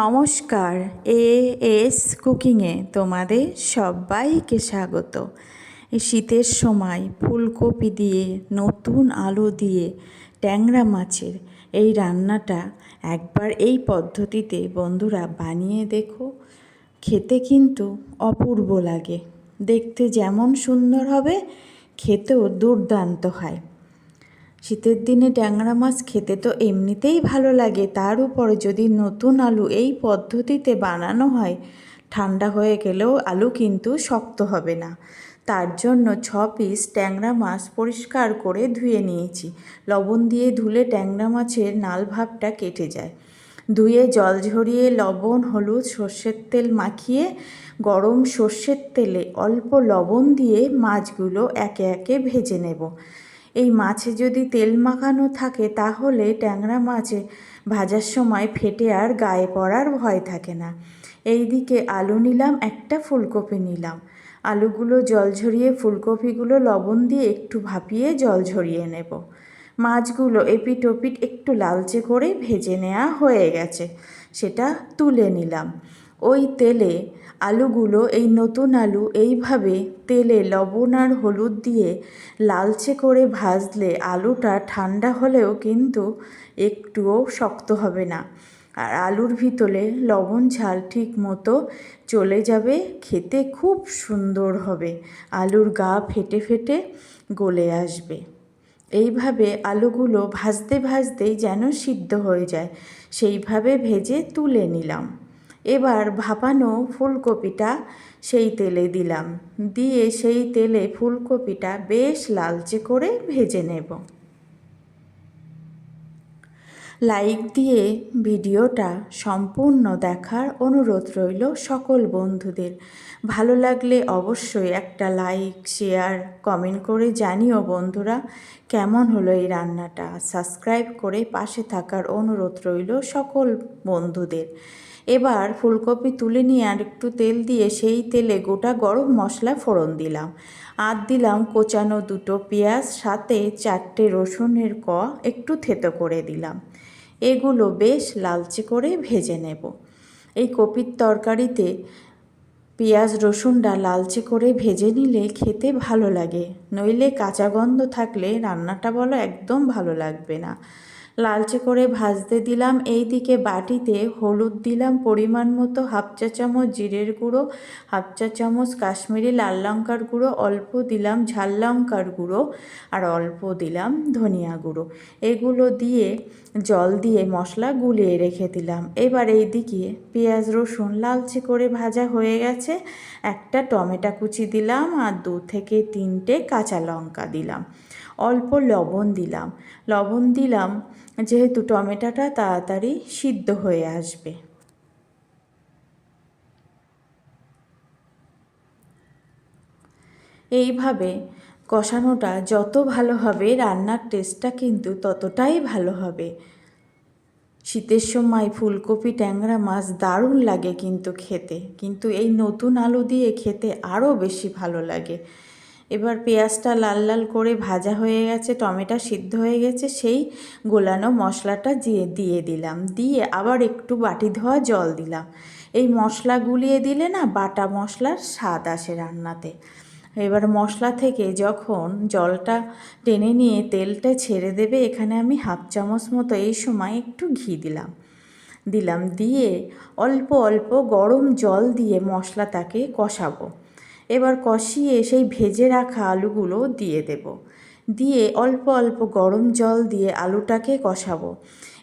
নমস্কার, A S কুকিংয়ে তোমাদের সবাইকে স্বাগত। শীতের সময় ফুলকপি দিয়ে, নতুন আলু দিয়ে, ট্যাংরা মাছের এই রান্নাটা একবার এই পদ্ধতিতে বন্ধুরা বানিয়ে দেখো। খেতে কিন্তু অপূর্ব লাগে। দেখতে যেমন সুন্দর হবে, খেতেও দুর্দান্ত হয়। শীতের দিনে ট্যাংরা মাছ খেতে তো এমনিতেই ভালো লাগে। তার উপরে যদি নতুন আলু এই পদ্ধতিতে বানানো হয়, ঠান্ডা হয়ে গেলেও আলু কিন্তু শক্ত হবে না। তার জন্য ছ পিস ট্যাংরা মাছ পরিষ্কার করে ধুয়ে নিয়েছি। লবণ দিয়ে ধুলে ট্যাংরা মাছের নাল ভাবটা কেটে যায়। ধুয়ে জল ঝরিয়ে লবণ, হলুদ, সর্ষের তেল মাখিয়ে গরম সর্ষের তেলে অল্প লবণ দিয়ে মাছগুলো একে একে ভেজে নেব। এই মাছে যদি তেল মাখানো থাকে তাহলে ট্যাংরা মাছে ভাজার সময় ফেটে আর গায়ে পড়ার ভয় থাকে না। এই দিকে আলু নিলাম, একটা ফুলকপি নিলাম। আলুগুলো জল ঝরিয়ে ফুলকপিগুলো লবণ দিয়ে একটু ভাপিয়ে জল ঝরিয়ে নেব। মাছগুলো এপিট ওপিট একটু লালচে করে ভেজে নেওয়া হয়ে গেছে, সেটা তুলে নিলাম। ওই তেলে আলুগুলো, এই নতুন আলু এইভাবে তেলে লবণ আর হলুদ দিয়ে লালচে করে ভাজলে আলুটা ঠান্ডা হলেও কিন্তু একটুও শক্ত হবে না। আর আলুর ভিতরে লবণ ঝাল ঠিক মতো চলে যাবে, খেতে খুব সুন্দর হবে, আলুর গা ফেটে ফেটে গলে আসবে। এইভাবে আলুগুলো ভাজতে ভাজতেই যেন সিদ্ধ হয়ে যায়, সেইভাবে ভেজে তুলে নিলাম। এবার ভাপানো ফুলকপিটা সেই তেলে দিলাম। দিয়ে সেই তেলে ফুলকপিটা বেশ লালচে করে ভেজে নেব। লাইক দিয়ে ভিডিওটা সম্পূর্ণ দেখার অনুরোধ রইল সকল বন্ধুদের। ভালো লাগলে অবশ্যই একটা লাইক, শেয়ার, কমেন্ট করে জানিও বন্ধুরা, কেমন হলো এই রান্নাটা? সাবস্ক্রাইব করে পাশে থাকার অনুরোধ রইল সকল বন্ধুদের। এবার ফুলকপি তুলে নিয়ে আর একটু তেল দিয়ে সেই তেলে গোটা গরম মশলা ফোড়ন দিলাম। আর দিলাম কোচানো দুটো পেঁয়াজ, সাথে চারটে রসুনের ক একটু থেতো করে দিলাম। এগুলো বেশ লালচে করে ভেজে নেব। এই কপির তরকারিতে পেঁয়াজ, রসুনটা লালচে করে ভেজে নিলে খেতে ভালো লাগে, নইলে কাঁচা গন্ধ থাকলে রান্নাটা বলো একদম ভালো লাগবে না। লালচে করে ভাজতে দিলাম, এই দিকে বাটিতে হলুদ দিলাম, পরিমাণ মতো হাফ চা চামচ জিরের গুঁড়ো, হাফ চা চামচ কাশ্মীরি লাল লঙ্কার গুঁড়ো, অল্প দিলাম ঝাল লঙ্কার গুঁড়ো আর অল্প দিলাম ধনিয়া গুঁড়ো। এগুলো দিয়ে জল দিয়ে মশলা গুলিয়ে রেখে দিলাম। এবার এই দিকে পেঁয়াজ রসুন লালচে করে ভাজা হয়ে গেছে। একটা টমেটো কুচি দিলাম আর দু থেকে তিনটে কাঁচা লঙ্কা দিলাম। অল্প লবণ দিলাম। লবণ দিলাম যেহেতু টমেটোটা তাড়াতাড়ি সিদ্ধ হয়ে আসবে। এইভাবে কষানোটা যত ভালো হবে, রান্নার টেস্টটা কিন্তু ততটাই ভালো হবে। শীতের সময় ফুলকপি, ট্যাংরা মাছ দারুণ লাগে কিন্তু খেতে। কিন্তু এই নতুন আলু দিয়ে খেতে আরও বেশি ভালো লাগে। এবার পেঁয়াজটা লাল লাল করে ভাজা হয়ে গেছে, টমেটো সিদ্ধ হয়ে গেছে, সেই গোলানো মশলাটা দিয়ে দিয়ে দিলাম। দিয়ে আবার একটু বাটি ধোয়া জল দিলাম। এই মশলা গুলিয়ে দিলে না বাটা মশলার স্বাদ আসে রান্নাতে। এবার মশলা থেকে যখন জলটা টেনে নিয়ে তেলটা ছেড়ে দেবে, এখানে আমি হাফ চামচ মতো এই সময় একটু ঘি দিলাম। দিলাম দিয়ে অল্প অল্প গরম জল দিয়ে মশলাটাকে কষাবো। এবার কষিয়ে সেই ভেজে রাখা আলুগুলো দিয়ে দেব। দিয়ে অল্প অল্প গরম জল দিয়ে আলুটাকে কষাবো।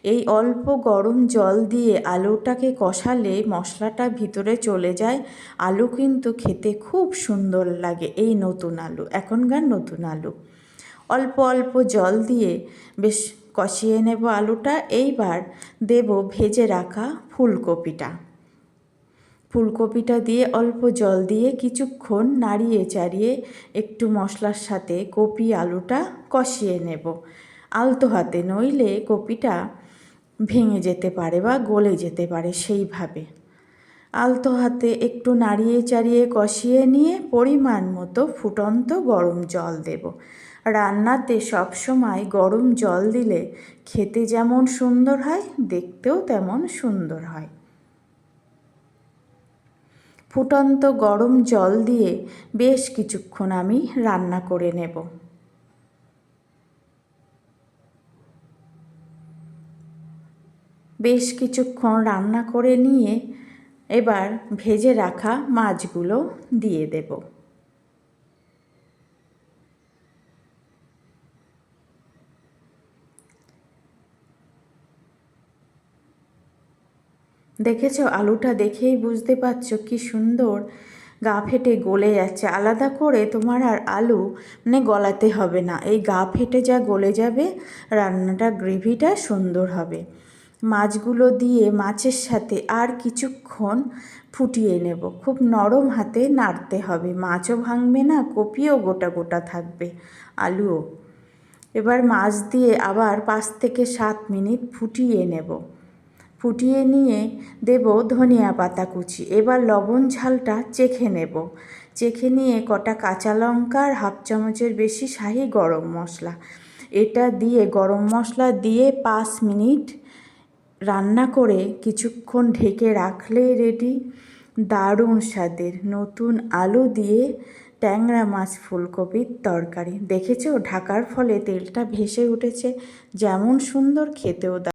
এই অল্প গরম জল দিয়ে আলুটাকে কষালে মশলাটা ভিতরে চলে যায়। আলু কিন্তু খেতে খুব সুন্দর লাগে এই নতুন আলু, এখনকার নতুন আলু। অল্প অল্প জল দিয়ে বেশ কষিয়ে নেব আলুটা। এইবার দেব ভেজে রাখা ফুলকপিটা। ফুলকপিটা দিয়ে অল্প জল দিয়ে কিছুক্ষণ নাড়িয়ে চাড়িয়ে একটু মশলার সাথে কপি আলুটা কষিয়ে নেব। আলতো হাতে নইলে কপিটা ভেঙে যেতে পারে বা গলে যেতে পারে সেইভাবে। আলতো হাতে একটু নাড়িয়ে চাড়িয়ে কষিয়ে নিয়ে পরিমাণ মতো ফুটন্ত গরম জল দেব। রান্নাতে সবসময় গরম জল দিলে খেতে যেমন সুন্দর হয়, দেখতেও তেমন সুন্দর হয়। ফুটন্ত গরম জল দিয়ে বেশ কিছুক্ষণ আমি রান্না করে নেব। বেশ কিছুক্ষণ রান্না করে নিয়ে এবার ভেজে রাখা মাছগুলো দিয়ে দেব। দেখেছ? আলুটা দেখেই বুঝতে পারছ কি সুন্দর গা ফেটে গলে যাচ্ছে। আলাদা করে তোমার আর আলু মানে গলাতে হবে না। এই গা ফেটে যা গলে যাবে, রান্নাটা গ্রেভিটা সুন্দর হবে। মাছগুলো দিয়ে মাছের সাথে আর কিছুক্ষণ ফুটিয়ে নেব। খুব নরম হাতে নাড়তে হবে। মাছও ভাঙবে না, কপিও গোটা গোটা থাকবে। আলুও। এবার মাছ দিয়ে আবার পাঁচ থেকে সাত মিনিট ফুটিয়ে নেব। ফুটিয়ে নিয়ে দেব ধনিয়া পাতা কুচি। এবার লবণ ঝালটা চেখে নেব। চেখে নিয়ে কটা কাঁচা লঙ্কা আর হাফ চামচের বেশি শাহি গরম মশলা। এটা দিয়ে, গরম মশলা দিয়ে পাঁচ মিনিট রান্না করে কিছুক্ষণ ঢেকে রাখলেই রেডি দারুণ স্বাদের। নতুন আলু দিয়ে ট্যাংরা মাছ ফুলকপির তরকারি। দেখেছ? ঢাকার ফলে তেলটা ভেসে উঠেছে। যেমন সুন্দর, খেতেও